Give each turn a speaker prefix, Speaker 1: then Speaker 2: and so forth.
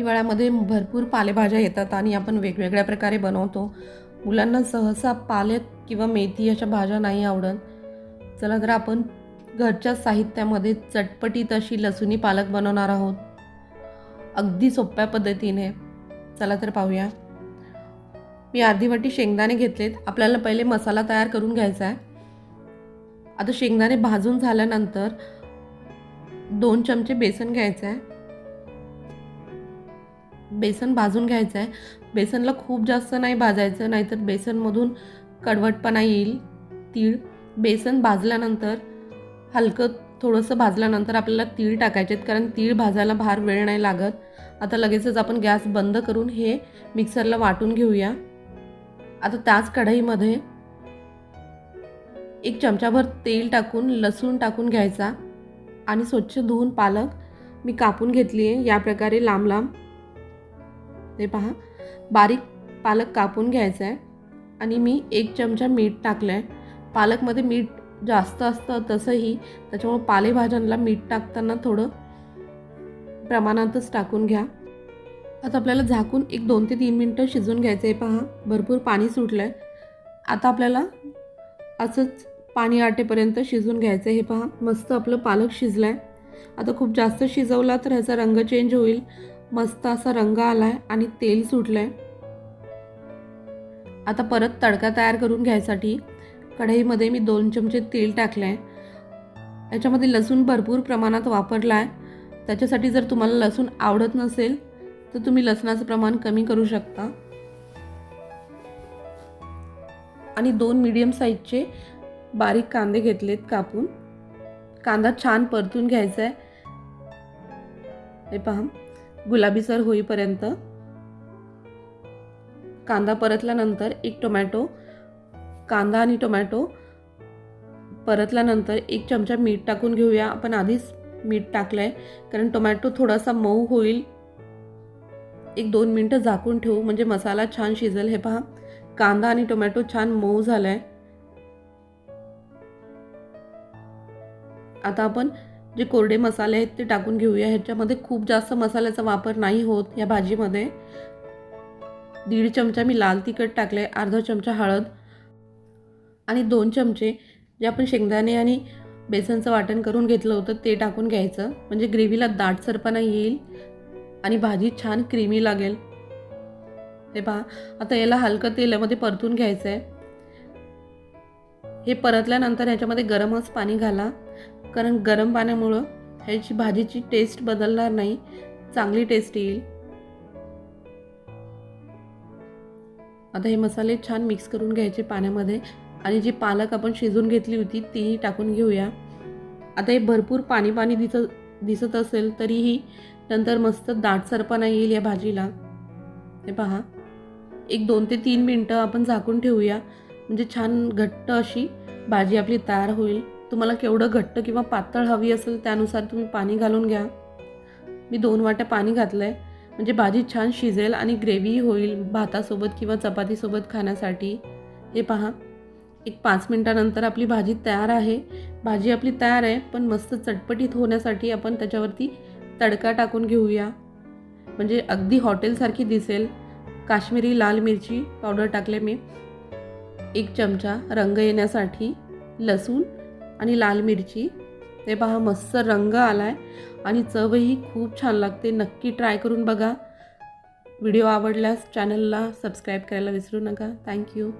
Speaker 1: हिवाळ्यामध्ये भरपूर पालेभाज्या येतात आणि आपण वेगवेगळ्या प्रकारे बनवतो. मुलांना सहसा पालक किंवा मेथी अशा भाज्या नाही आवडत. चला तर आपण घरच्या साहित्यामध्ये चटपटीत अशी लसुणी पालक बनवणार आहोत. अगदी सोप्या पद्धतीने. चला तर पाहूया. मी अर्धी वाटी शेंगदाणे घेतलेत. आपल्याला पहिले मसाला तयार करून घ्यायचा आहे. आता शेंगदाणे भाजून झाल्यानंतर दोन चमचे बेसन घ्यायचं आहे. बेसन भाजून घ्यायचं आहे. बेसनला खूप जास्त नाही भाजायचं नाहीतर बेसनमधून कडवटपणा येईल तीळ. बेसन भाजल्यानंतर हलकं थोडंसं भाजल्यानंतर आपल्याला तीळ टाकायचे आहेत कारण तीळ भाजायला फार वेळ नाही लागत. आता लगेचच आपण गॅस बंद करून हे मिक्सरला वाटून घेऊया. आता त्याच कढईमध्ये एक चमचाभर तेल टाकून लसूण टाकून घ्यायचा. आणि स्वच्छ धुवून पालक मी कापून घेतली आहे या प्रकारे लांब लांब ते पहा. बारीक पालक कापून घ्यायचा आहे आणि मी एक चमचा मीठ टाकलं आहे पालकमध्ये मीठ जास्त असतं तसंही त्याच्यामुळं पालेभाज्यांना मीठ टाकताना थोडं प्रमाणातच टाकून घ्या. आता आपल्याला झाकून एक दोन ते तीन मिनटं शिजवून घ्यायचं आहे पहा. भरपूर पाणी सुटलं आहे आता आपल्याला असंच पाणी आटेपर्यंत शिजवून घ्यायचं आहे हे पहा. मस्त आपलं पालक शिजलं आहे आता खूप जास्त शिजवला तर ह्याचा रंग चेंज होईल. मस्त असा रंग आला आहे आणि तेल सुटलं आहे आता परत तडका तयार करून घ्यायसाठी कढईमध्ये मी दोन चमचे तेल टाकलं आहे याच्यामध्ये लसूण भरपूर प्रमाणात वापरला आहे त्याच्यासाठी जर तुम्हाला लसूण आवडत नसेल तर तुम्ही लसणाचं प्रमाण कमी करू शकता. आणि दोन मीडियम साईजचे बारीक कांदे घेतलेत कापून. कांदा छान परतून घ्यायचा आहे हे पहा. गुलाबीसर होईपर्यंत. कांदा परतल्यानंतर एक टोमॅटो कांदा आणि टोमॅटो परतल्यानंतर एक चमचा मीठ टाकून घेऊया. आपण आधीच मीठ टाकलं आहे कारण टोमॅटो थोडासा मऊ होईल. एक दोन मिनटं झाकून ठेवू म्हणजे मसाला छान शिजेल. हे पहा कांदा आणि टोमॅटो छान मऊ झाला आहे आता आपण जे कोरडे मसाले आहेत ते टाकून घेऊया. ह्याच्यामध्ये खूप जास्त मसाल्याचा वापर नाही होत या भाजीमध्ये. दीड चमचा मी लाल तिखट टाकले अर्धा चमचा हळद आणि दोन चमचे जे आपण शेंगदाणे आणि बेसनचं वाटण करून घेतलं होतं ते टाकून घ्यायचं. म्हणजे ग्रेव्हीला दाटसरपणा येईल आणि भाजी छान क्रीमी लागेल. हे पहा आता याला हलकं तेलामध्ये परतून घ्यायचं आहे हे परतल्यानंतर ह्याच्यामध्ये गरमच पाणी घाला. कारण गरम पाण्यामुळं ह्याची भाजीची टेस्ट बदलणार नाही. चांगली टेस्ट येईल. आता हे मसाले छान मिक्स करून घ्यायचे पाण्यामध्ये आणि जी पालक आपण शिजून घेतली होती तीही टाकून घेऊया. आता हे भरपूर पाणी पाणी दिसत दिसत असेल तरीही नंतर मस्त दाटसरपणा येईल या भाजीला. हे पहा. एक दोन ते तीन मिनटं आपण झाकून ठेवूया. म्हणजे छान घट्ट अशी भाजी आपली तयार होईल. तुम्हाला केवढं घट्ट किंवा पातळ हवी असेल त्यानुसार तुम्ही पाणी घालून घ्या. मी दोन वाट्या पाणी घातलं आहे म्हणजे भाजी छान शिजेल आणि ग्रेव्ही होईल भातासोबत किंवा चपातीसोबत खाण्यासाठी. हे पहा. एक पाच मिनटानंतर आपली भाजी तयार आहे. भाजी आपली तयार आहे पण मस्त चटपटीत होण्यासाठी आपण त्याच्यावरती तडका टाकून घेऊया. म्हणजे अगदी हॉटेलसारखी दिसेल. काश्मीरी लाल मिरची पावडर टाकले मी. एक चमचा रंग येण्यासाठी लसूण. आणि लाल मिरची. ते पहा मस्त रंग आला आहे आणि चवही खूप छान लागते. नक्की ट्राय करून बघा. व्हिडिओ आवडल्यास चॅनलला सबस्क्राईब करायला विसरू नका. थँक्यू